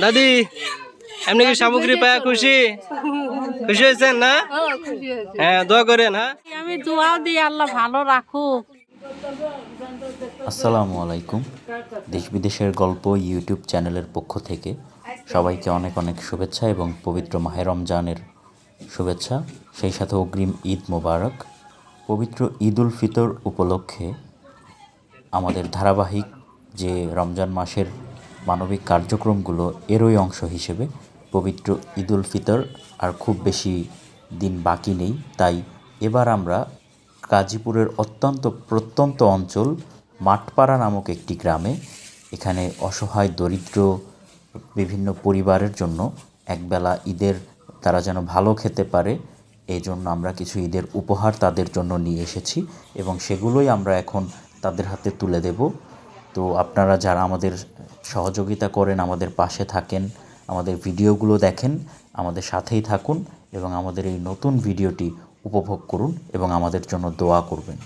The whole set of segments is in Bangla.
দাদি এমনি কি সামগ্রী পায়া খুশি? খুশি হয়েছেন না? হ্যাঁ দোয়া করেন হ্যাঁ। আমি দোয়াও দিই আল্লাহ ভালো রাখুক। আসসালামু আলাইকুম। দেশ বিদেশের গল্প ইউটিউব চ্যানেলের পক্ষ থেকে সবাইকে অনেক অনেক শুভেচ্ছা এবং পবিত্র মাহে রমজানের শুভেচ্ছা। সেই সাথে অগ্রিম ঈদ মোবারক। পবিত্র ঈদ উল ফিতর উপলক্ষে আমাদের ধারাবাহিক যে রমজান মাসের মানবিক কার্যক্রমগুলো এরই অংশ হিসেবে পবিত্র ঈদ উল ফিতর আর খুব বেশি দিন বাকি নেই। তাই এবার আমরা গাজীপুরের অত্যন্ত প্রত্যন্ত অঞ্চল মাঠপাড়া নামক একটি গ্রামে, এখানে অসহায়, দরিদ্র বিভিন্ন পরিবারের জন্য একবেলা ঈদের তারা যেন ভালো খেতে পারে এই জন্য আমরা কিছু ঈদের উপহার তাদের জন্য নিয়ে এসেছি এবং সেগুলোই আমরা এখন তাদের হাতে তুলে দেব। তো আপনারা যারা আমাদের সহযোগিতা করেন, আমাদের পাশে থাকেন, আমাদের ভিডিওগুলো দেখেন, আমাদের সাথেই থাকুন এবং আমাদের এই নতুন ভিডিওটি উপভোগ করুন এবং আমাদের জন্য দোয়া করবেন।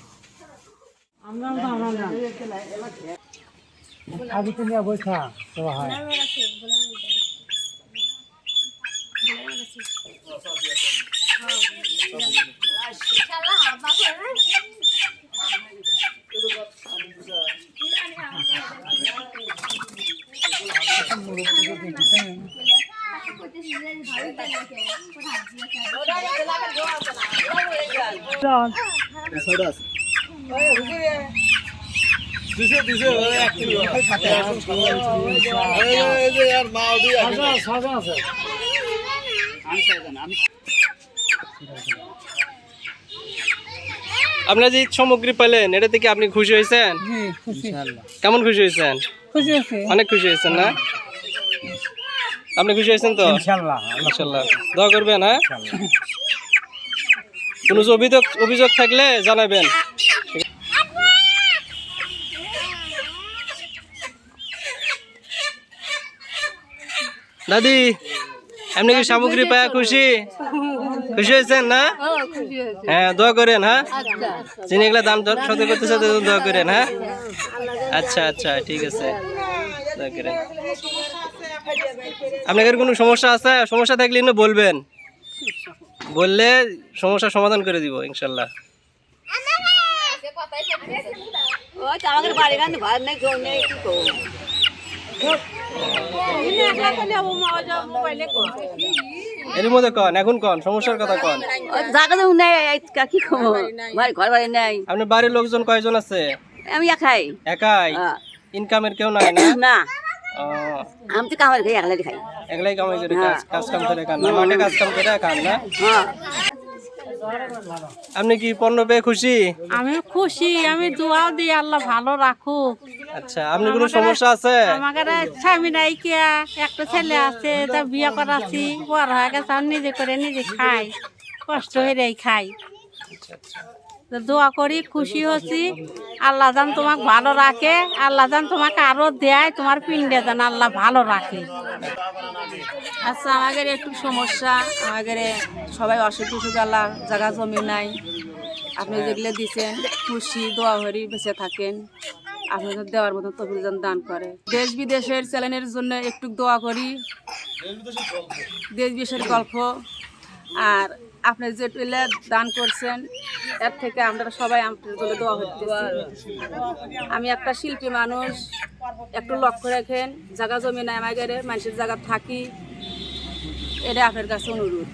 আপনার যে সামগ্রী পেলেন এটা থেকে আপনি খুশি হয়েছেন? কেমন খুশি হয়েছেন? খুশি অনেক খুশি হয়েছেন না? আপনি খুশি হয়েছেন তো? ইনশাল্লাহ দোয়া করবেন হ্যাঁ? কোনো অভিযোগ অভিযোগ থাকলে জানাবেন। দাদি এমনি কি সামগ্রী পায়া খুশি? খুশি হয়েছেন না? হ্যাঁ দোয়া করেন হ্যাঁ? যিনি এগুলা দাম সাথে করতেছে তাদের দোয়া করেন হ্যাঁ? আচ্ছা আচ্ছা ঠিক আছে। দোয়া করেন। আপনাদের কোনো সমস্যা আছে? সমস্যা থাকলে না বলবেন। বললে সমস্যার সমাধান করে দিব ইনশাল্লাহ। এর মধ্যে কন এখন কন সমস্যার কথা কন। জায়গা তো নেই কি করব বাড়ি ঘর বাড়ি নেই আপনার বাড়ির লোকজন কয়জন আছে? আমি একাই। একাই? হ্যাঁ। ইনকামের কেউ নাই না। না ও, আমি তো কামার খাই একলাই খাই একলাই কামাই করে কাজ কাজ কাম করে খান না মাঠে কাজ কাম করে খান না হ্যাঁ আপনি কি পণ্য পেয়ে খুশি আমি খুশি আমি দোয়াও দিই আল্লাহ ভালো রাখুক আচ্ছা আপনি কোনো সমস্যা আছে আমাদের স্বামী নাই কিয়া একটা ছেলে আছে তা বিয়ে করাছি বড় হয়ে গেছে নিজে করে নিজে খাই কষ্ট হয়ে খাই। তো দোয়া করি, খুশি হচ্ছি। আল্লাহ যান তোমাকে ভালো রাখে, আল্লাহ যান তোমাকে আরও দেয়, তোমার পিণ্ডে যেন আল্লাহ ভালো রাখে। আচ্ছা আমাদের একটু সমস্যা। আমাদের সবাই অসুখ বিসুখ আল্লাহ জায়গা জমি নাই। আপনি যেগুলো দিচ্ছেন খুশি, দোয়া হরি বেঁচে থাকেন। আপনাদের দেওয়ার মতন তফিলজন দান করে। দেশ বিদেশের চ্যানেলের জন্য একটু দোয়া করি। দেশ বিদেশের গল্প। আর আপনি যে টুইলে দান করছেন এর থেকে আমরা সবাই আপনার জন্য দোয়া হতেছি আমি একটা শিল্পী মানুষ একটু লক্ষ্য রাখেন জায়গা জমি নাই আমাদের মানুষের জায়গা থাকি এটা আপনার কাছে অনুরোধ।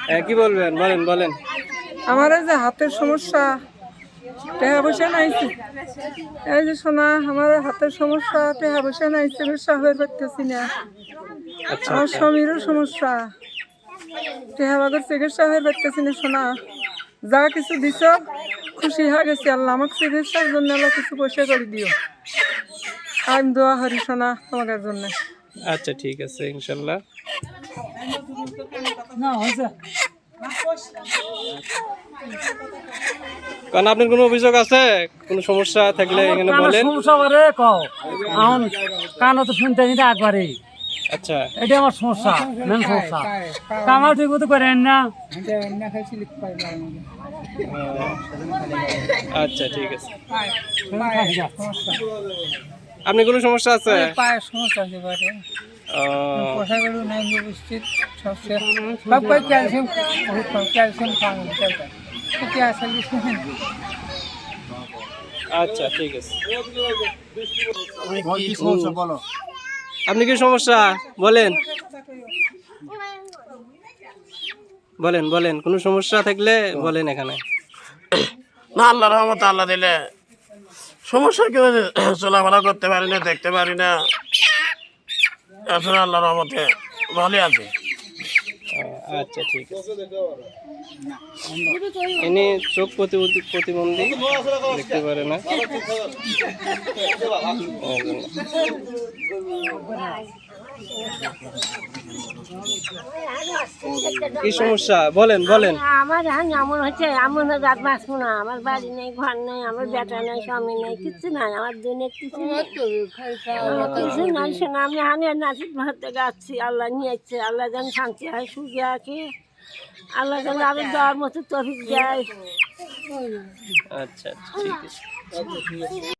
হ্যাঁ কি বলবেন? বলেন বলেন। আমার এই যে হাতের সমস্যা টাকা পয়সা নাইছে। এই যে শোনা আমার হাতের সমস্যা টাকা পয়সা নাই চিকিৎসা হয়ে পারতেছি না। আচ্ছা। আমার স্বামীরও সমস্যা। টাকা বাগের চিকিৎসা হয়ে পারতেছি না শোনা যা কিছু দিছ খুশি হয়ে গেছি আল্লাহ। আমাকে চিকিৎসার জন্য আল্লাহ কিছু পয়সা করে দিও। আমি দোয়া হরি শোনা তোমাদের জন্য। আচ্ছা ঠিক আছে ইনশাল্লাহ। কারণ আপনার কোনো অভিযোগ আছে? কোনো সমস্যা থাকলে এখানে বলেন। সমস্যা করে কও। এখন কানও তো শুনতে নিতে একবারে আচ্ছা। এটা আমার সমস্যা মেন সমস্যা। কামাল ঠিক মতো করেন না। আচ্ছা ঠিক আছে। আপনি কোনো সমস্যা আছে? পায়ের সমস্যা আছে পোশাকগুলো নাই উপস্থিত সব ক্যালসিয়াম আসলে আচ্ছা ঠিক আছে। আপনি কি সমস্যা? বলেন। বলেন বলেন কোনো সমস্যা থাকলে বলেন এখানে। না আল্লাহ রহমত আল্লাহ দিলে সমস্যা কেউ চলাফেরা করতে পারি না দেখতে পারি না। আসলে আল্লাহ রহমতে ভালোই আছে। আচ্ছা ঠিক আছে। ইনি চোখ প্রতিবন্ধী প্রতিবন্ধী দেখতে পারে না। কি সমস্যা? বলেন বলেন। আমার এমন হচ্ছে এমন রাত বাঁচবো না। আমার বাড়ি নেই ঘর নেই আমার বেটা নেই স্বামী নেই কিছু নাই আমার দুনিয়া কিছু নেই। কিছু নাই শোনা আমি হানি নাচিত ভাতে গাচ্ছি আল্লাহ নিয়েছে আল্লাহ যেন শান্তি হয় সুখে আছে আল্লাহ যেন আমি দেওয়ার মতো তফিক দেয়। আচ্ছা আচ্ছা ঠিক আছে।